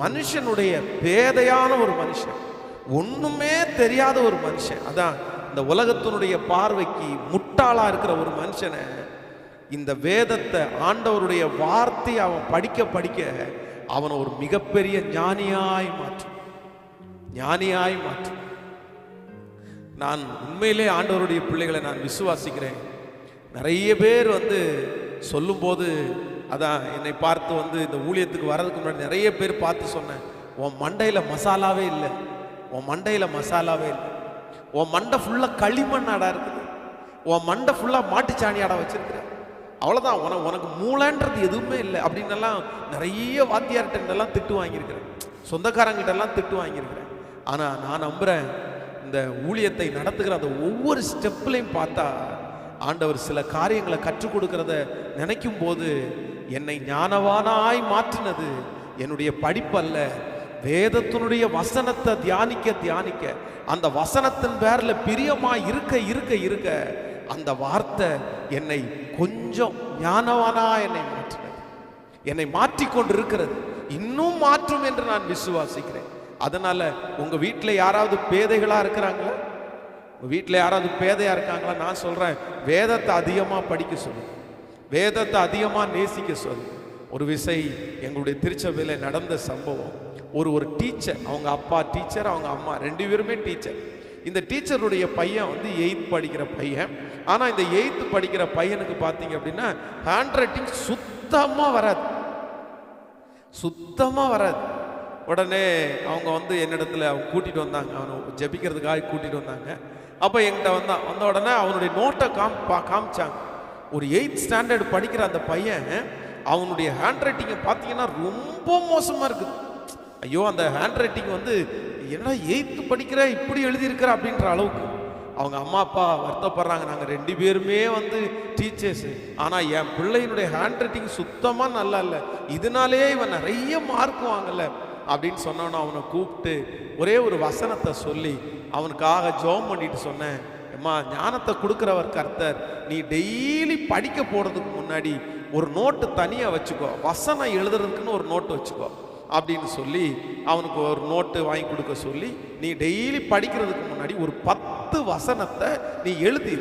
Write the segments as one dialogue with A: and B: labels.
A: மனுஷனுடைய பேதையான ஒரு மனுஷன் ஒன்றுமே தெரியாத ஒரு மனுஷன். அதான் இந்த உலகத்தினுடைய பார்வைக்கு முட்டாளாக இருக்கிற ஒரு மனுஷனை இந்த வேதத்தை ஆண்டவருடைய வார்த்தையை அவன் படிக்க படிக்க அவனை ஒரு மிகப்பெரிய ஞானியாய் மாற்றும். ஞானியாய் மாற்றும். நான் உண்மையிலே ஆண்டவருடைய பிள்ளைகளை நான் விசுவாசிக்கிறேன். நிறைய பேர் வந்து சொல்லும்போது அதான் என்னை பார்த்து வந்து இந்த ஊழியத்துக்கு வர்றதுக்கு முன்னாடி நிறைய பேர் பார்த்து சொன்னேன் உன் மண்டையில் மசாலாவே இல்லை. உன் மண்டையில் மசாலாவே இல்லை. உன் மண்டை ஃபுல்லாக களிமண்ணாடா இருக்குது. உன் மண்டை ஃபுல்லாக மாட்டுச்சாணியாடா வச்சிருக்கிற. அவ்வளோதான் உனக்கு உனக்கு மூளைன்றது எதுவுமே இல்லை. அப்படின்னு எல்லாம் நிறைய வாத்தியார்கிட்டலாம் திட்டு வாங்கியிருக்கிறேன். சொந்தக்காரங்கிட்டெல்லாம் திட்டு வாங்கியிருக்கிறேன். ஆனால் நான் நம்புகிறேன் இந்த ஊழியத்தை நடத்துகிற அந்த ஒவ்வொரு ஸ்டெப்லையும் பார்த்தா ஆண்டவர் சில காரியங்களை கற்றுக் கொடுக்கறத நினைக்கும் போது என்னை ஞானவானாய் மாற்றினது. என்னுடைய படிப்பல்ல. வேதத்தினுடைய வசனத்தை தியானிக்க தியானிக்க அந்த வசனத்தின் பேரில் பிரியமாக இருக்க இருக்க இருக்க அந்த வார்த்தை என்னை கொஞ்சம் ஞானவானா என்னை மாற்றினது. என்னை மாற்றிக்கொண்டு இருக்கிறது இன்னும் மாற்றும் என்று நான் விசுவாசிக்கிறேன். அதனால உங்க வீட்டில் யாராவது பேதைகளா இருக்கிறாங்களா? உங்க வீட்டில் யாராவது பேதையா இருக்காங்களா? நான் சொல்றேன் வேதத்தை அதிகமாக படிக்க சொல்லு. வேதத்தை அதிகமாக நேசிக்க சொல்லு. ஒரு விசை எங்களுடைய திருச்சபையில் நடந்த சம்பவம். ஒரு ஒரு டீச்சர் அவங்க அப்பா டீச்சர் அவங்க அம்மா ரெண்டு பேருமே டீச்சர். இந்த டீச்சருடைய பையன் வந்து எயித் படிக்கிற பையன். ஆனால் இந்த எயித்து படிக்கிற பையனுக்கு பார்த்தீங்க அப்படின்னா ஹேண்ட் ரைட்டிங் சுத்தமாக வராது. சுத்தமாக வராது. உடனே அவங்க வந்து என்னிடத்துல அவங்க கூட்டிகிட்டு வந்தாங்க. அவனை ஜெபிக்கிறதுக்காக கூட்டிகிட்டு வந்தாங்க. அப்போ என்கிட்ட வந்தான். வந்த உடனே அவனுடைய நோட்டை காம் பா காமிச்சாங்க. ஒரு எயித் ஸ்டாண்டர்டு படிக்கிற அந்த பையன் அவனுடைய ஹேண்ட் ரைட்டிங்கை பார்த்தீங்கன்னா ரொம்ப மோசமாக இருக்குது ஐயோ அந்த ஹேண்ட் ரைட்டிங் வந்து என்ன எயித்து படிக்கிற இப்படி எழுதியிருக்கிற? அப்படின்ற அளவுக்கு. அவங்க அம்மா அப்பா வருத்தப்படுறாங்க. நாங்கள் ரெண்டு பேருமே வந்து டீச்சர்ஸு ஆனால் என் பிள்ளையினுடைய ஹேண்ட் ரைட்டிங் சுத்தமாக நல்லா இல்லை. இதனாலேயே இவன் நிறைய மார்க் வாங்கலை. அப்படின்னு சொன்னோன்னு அவனை கூப்பிட்டு ஒரே ஒரு வசனத்தை சொல்லி அவனுக்காக ஜோம் பண்ணிட்டு சொன்னேன். அம்மா ஞானத்தை கொடுக்குறவர் கர்த்தர். நீ டெய்லி படிக்க போகிறதுக்கு முன்னாடி ஒரு நோட்டு தனியாக வச்சுக்கோ. வசனம் எழுதுறதுக்குன்னு ஒரு நோட்டு வச்சுக்கோ. அப்படின்னு சொல்லி அவனுக்கு ஒரு நோட்டு வாங்கி கொடுக்க சொல்லி நீ டெய்லி படிக்கிறதுக்கு முன்னாடி ஒரு பத்து வசனத்தை நீ எழுதி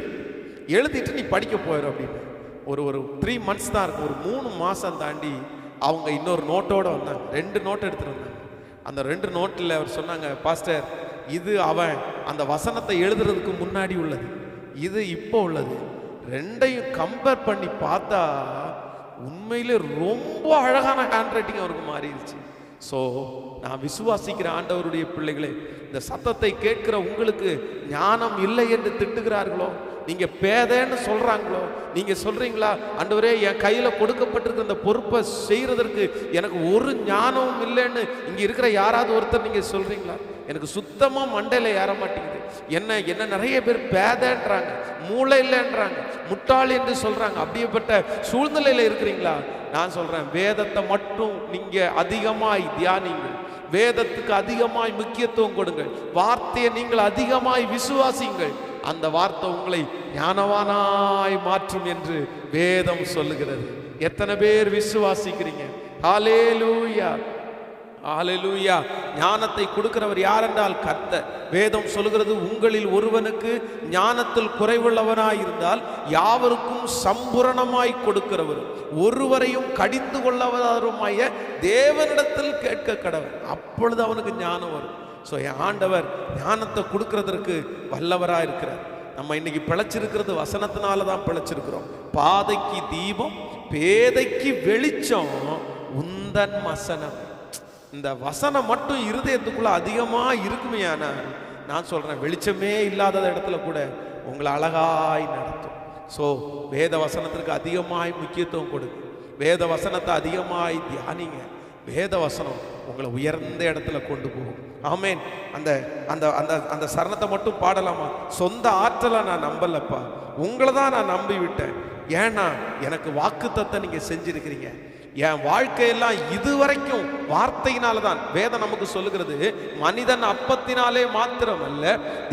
A: எழுதிட்டு நீ படிக்க போயிடும் அப்படின்னு. ஒரு ஒரு த்ரீ மந்த்ஸ் தான் இருக்கும். ஒரு மூணு மாதம் தாண்டி அவங்க இன்னொரு நோட்டோடு வந்தாங்க. ரெண்டு நோட்டு எடுத்துகிட்டு வந்தாங்க. அந்த ரெண்டு நோட்டில் அவர் சொன்னாங்க பாஸ்டர் இது அவன் அந்த வசனத்தை எழுதுறதுக்கு முன்னாடி உள்ளது. இது இப்போ உள்ளது. ரெண்டையும் கம்பேர் பண்ணி பார்த்தா உண்மையிலே ரொம்ப அழகான ஹேண்ட் ரைட்டிங் அவருக்கு மாறிடுச்சு. ஸோ நான் விசுவாசிக்கிற ஆண்டவருடைய பிள்ளைகளே இந்த சத்தத்தை கேட்கிற உங்களுக்கு ஞானம் இல்லை என்று திட்டுகிறார்களோ? நீங்கள் பேதேன்னு சொல்கிறாங்களோ நீங்கள் சொல்கிறீங்களா அண்டவரே என் கையில் கொடுக்கப்பட்டிருக்க இந்த பொறுப்பை செய்கிறதற்கு எனக்கு ஒரு ஞானமும் இல்லைன்னு இங்கே இருக்கிற யாராவது ஒருத்தர் நீங்கள் சொல்கிறீங்களா எனக்கு சுத்தமாக மண்டையில் ஏற மாட்டேங்குது. என்ன என்ன நிறைய பேர் பேதன்றாங்க மூளை இல்லைன்றாங்க முட்டாள் என்று சொல்கிறாங்க அப்படியேப்பட்ட சூழ்நிலையில் இருக்கிறீங்களா? நான் சொல்கிறேன் வேதத்தை மட்டும் நீங்கள் அதிகமாய் தியானிங்கள். வேதத்துக்கு அதிகமாய் முக்கியத்துவம் கொடுங்கள். வார்த்தையை நீங்கள் அதிகமாய் விசுவாசிங்கள். அந்த வார்த்தை உங்களை ஞானவானாய் மாற்றும் என்று வேதம் சொல்லுகிறது. எத்தனை பேர் விசுவாசிக்கிறீங்க? ஹalleluya. ஹalleluya. ஞானத்தை கொடுக்கிறவர் யார் என்றால் கர்த்தர். வேதம் சொல்லுகிறது உங்களில் ஒருவனுக்கு ஞானத்தில் குறைவுள்ளவனாய் இருந்தால் யாவருக்கும் சம்பூரணமாய் கொடுக்கிறவர். ஒருவரையும் கடிந்து கொள்ளவருமாய தேவனிடத்தில் கேட்க கடவர். அப்பொழுது அவனுக்கு ஞானம் வரும். ஸோ என் ஆண்டவர் ஞானத்தை கொடுக்கறதற்கு வல்லவராக இருக்கிறார். நம்ம இன்னைக்கு பிழைச்சிருக்கிறது வசனத்தினால தான் பிழைச்சிருக்கிறோம். பாதைக்கு தீபம் பேதைக்கு வெளிச்சம் உந்தன் மசனம் இந்த வசனம் மட்டும் இருதயத்துக்குள்ள அதிகமா இருக்குமே நான் சொல்றேன் வெளிச்சமே இல்லாத இடத்துல கூட உங்களை அழகாய் நடத்தும். ஸோ வேத வசனத்திற்கு அதிகமாய் முக்கியத்துவம் கொடுங்க. வேத வசனத்தை அதிகமாய் தியானிங்க. வேத வசனம் உங்களை உயர்ந்த இடத்துல கொண்டு போகும். ஆமேன். அந்த அந்த அந்த அந்த சரணத்தை மட்டும் பாடலாமா? சொந்த ஆற்றலை நான் நம்பலப்பா. உங்களை தான் நான் நம்பி விட்டேன் ஏன்னா எனக்கு வாக்குத்தத்தை நீங்கள் செஞ்சுருக்கிறீங்க. என் வாழ்க்கையெல்லாம் இதுவரைக்கும் வார்த்தையினால தான் வேதம் நமக்கு சொல்லுகிறது. மனிதன் அப்பத்தினாலே மாத்திரமல்ல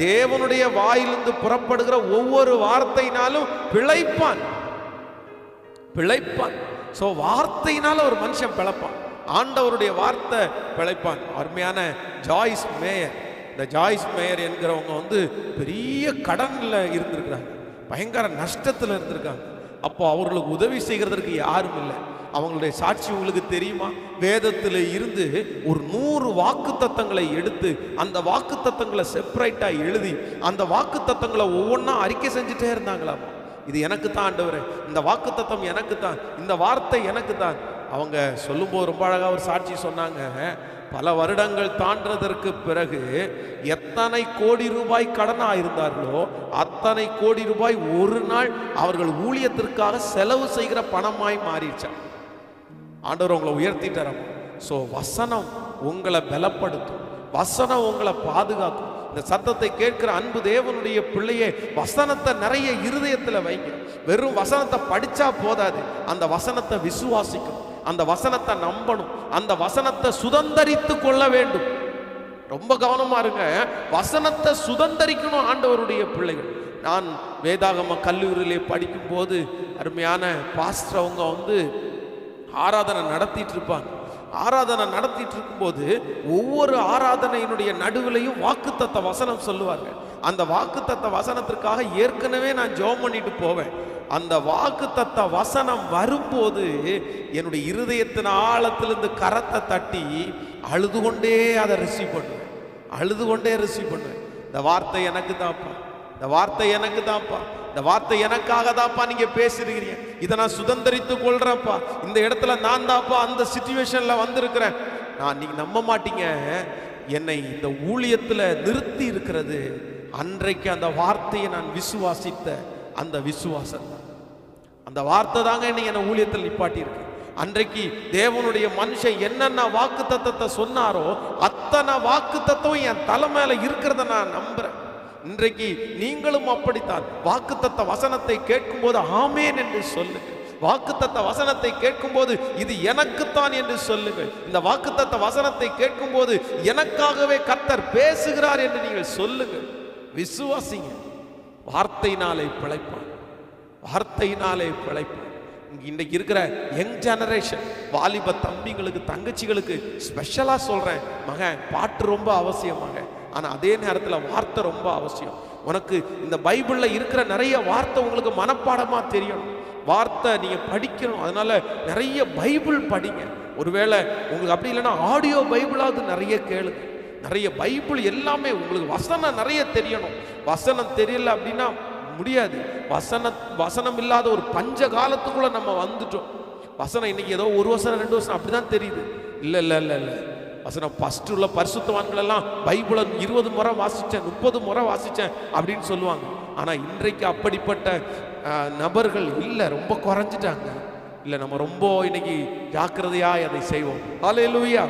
A: தேவனுடைய வாயிலிருந்து புறப்படுகிற ஒவ்வொரு வார்த்தையினாலும் பிழைப்பான். பிழைப்பான். ஸோ வார்த்தையினால ஒரு மனுஷன் பிழைப்பான். ஆண்டவருடைய வார்த்தை பிழைப்பான். அருமையான ஜாய்ஸ் மேயர். இந்த ஜாய்ஸ் மேயர் என்கிறவங்க வந்து பெரிய கடனில் இருந்திருக்கிறாங்க. பயங்கர நஷ்டத்தில் இருந்திருக்காங்க. அப்போ அவர்களுக்கு உதவி செய்கிறதற்கு யாரும் இல்லை. அவங்களுடைய சாட்சி உங்களுக்கு தெரியுமா? வேதத்தில் இருந்து ஒரு நூறு வாக்கு தத்தங்களை எடுத்து அந்த வாக்கு தத்தங்களை செப்பரேட்டாக எழுதி அந்த வாக்கு தத்தங்களை ஒவ்வொன்றா அறிக்கை செஞ்சுட்டே இருந்தாங்களாமா? இது எனக்கு தான் ஆண்டவர். இந்த வாக்கு தத்தம் எனக்கு தான் இந்த வார்த்தை எனக்கு தான் அவங்க சொல்லும்போது ரொம்ப அழகாக ஒரு சாட்சி சொன்னாங்க. பல வருடங்கள் தாண்டதற்கு பிறகு எத்தனை கோடி ரூபாய் கடனாக இருந்தார்களோ அத்தனை கோடி ரூபாய் ஒரு நாள் அவர்கள் ஊழியத்திற்காக செலவு செய்கிற பணமாய் மாறிடுச்சான் ஆண்டவர் உங்களை உயர்த்திட்டாராம். ஸோ வசனம் உங்களை பலப்படுத்தும். வசனம் உங்களை பாதுகாக்கும். இந்த சத்தத்தை கேட்கிற அன்பு தேவனுடைய பிள்ளையே வசனத்தை நிறைய இருதயத்தில் வைங்க. வெறும் வசனத்தை படித்தா போதாது. அந்த வசனத்தை விசுவாசிக்கணும் அந்த வசனத்தை நம்பணும். அந்த வசனத்தை சுதந்தரித்து கொள்ள வேண்டும். ரொம்ப கவனமா இருங்க. வசனத்தை சுதந்தரிக்கணும் ஆண்டவருடைய பிள்ளைகள். நான் வேதாகம கல்லூரியிலே படிக்கும்போது அருமையான பாஸ்டர் அவங்க வந்து ஆராதனை நடத்திட்டு இருப்பாங்க. ஆராதனை நடத்திட்டு இருக்கும்போது ஒவ்வொரு ஆராதனையினுடைய நடுவிலையும் வாக்குத்தத்த வசனம் சொல்லுவாங்க அந்த வாக்குத்தத்த வசனத்திற்காக ஏற்கனவே நான் ஜெபம் பண்ணிட்டு போவேன். அந்த வாக்குத்தத்த வசனம் வரும்போது என்னுடைய இருதயத்தின் ஆழத்திலிருந்து கரத்தை தட்டி அழுது கொண்டே அதை ரிசீவ் பண்ணுவேன். அழுது கொண்டே ரிசீவ் பண்ணுவேன். இந்த வார்த்தை எனக்கு தான்ப்பா. இந்த வார்த்தை எனக்கு தான்ப்பா. இந்த வார்த்தை எனக்காக தான்ப்பா நீங்க பேசிருக்கிறீங்க. இதை நான் சுதந்திரித்து கொள்றேன்ப்பா. இந்த இடத்துல நான் தான்ப்பா அந்த சுச்சுவேஷன்ல வந்திருக்கிறேன். நான் நீங்க நம்ப மாட்டீங்க. என்னை இந்த ஊழியத்துல நிறுத்தி இருக்கிறது. அன்றைக்கு அந்த வார்த்தையை நான் விசுவாசித்த அந்த விசுவாசம் தான். அந்த வார்த்தை தாங்க இன்னைக்கு என்ன ஊழியத்தில் நிப்பாட்டி இருக்கு அன்றைக்கு தேவனுடைய மனுஷன் என்னென்ன வாக்கு தத்தத்தை சொன்னாரோ அத்தனை வாக்கு தத்துவம் என் தலை மேல இருக்கிறத நான் நம்புறேன். இன்றைக்கு நீங்களும் அப்படித்தான். வாக்குத்தத்த வசனத்தை கேட்கும்போது ஆமேன் என்று சொல்லுங்கள். வாக்குத்தத்த வசனத்தை கேட்கும்போது இது எனக்குத்தான் என்று சொல்லுங்கள். இந்த வாக்குத்தத்த வசனத்தை கேட்கும்போது எனக்காகவே கர்த்தர் பேசுகிறார் என்று நீங்கள் சொல்லுங்கள். விசுவாசிங்க. வார்த்தையினாலே பிழைப்பான். வார்த்தையினாலே பிழைப்பான். இங்க இன்னைக்கு இருக்கிற யங் ஜெனரேஷன் வாலிப தம்பிங்களுக்கு தங்கச்சிகளுக்கு ஸ்பெஷலாக சொல்கிறேன் மகன் பாட்டு ரொம்ப அவசியம் ஆனால் அதே நேரத்தில் வார்த்தை ரொம்ப அவசியம். உனக்கு இந்த பைபிளில் இருக்கிற நிறைய வார்த்தை உங்களுக்கு மனப்பாடமாக தெரியணும். வார்த்தை நீங்கள் படிக்கணும். அதனால் நிறைய பைபிள் படிங்க. ஒருவேளை உங்களுக்கு அப்படி இல்லைன்னா ஆடியோ பைபிளாவது நிறைய கேளுங்க நிறைய பைபிள் எல்லாமே உங்களுக்கு வசனம் நிறைய தெரியணும். வசனம் தெரியல அப்படின்னா முடியாது. வசன வசனம் இல்லாத ஒரு பஞ்ச காலத்துக்குள்ளே நம்ம வந்துட்டோம். வசனம் இன்னைக்கு ஏதோ ஒரு வருஷம் ரெண்டு வருஷம் அப்படிதான் தெரியுது. இல்லை இல்லை இல்லை இல்லை. வசனம் ஃபர்ஸ்ட் உள்ள பரிசுத்தவான்கள் எல்லாம் பைபிளை இருபது முறை வாசித்தேன் முப்பது முறை வாசித்தேன் அப்படின்னு சொல்லுவாங்க. ஆனால் இன்றைக்கு அப்படிப்பட்ட நபர்கள் இல்லை ரொம்ப குறைஞ்சிட்டாங்க. இல்லை நம்ம ரொம்ப இன்னைக்கு ஜாக்கிரதையா அதை செய்வோம். ஹalleluya.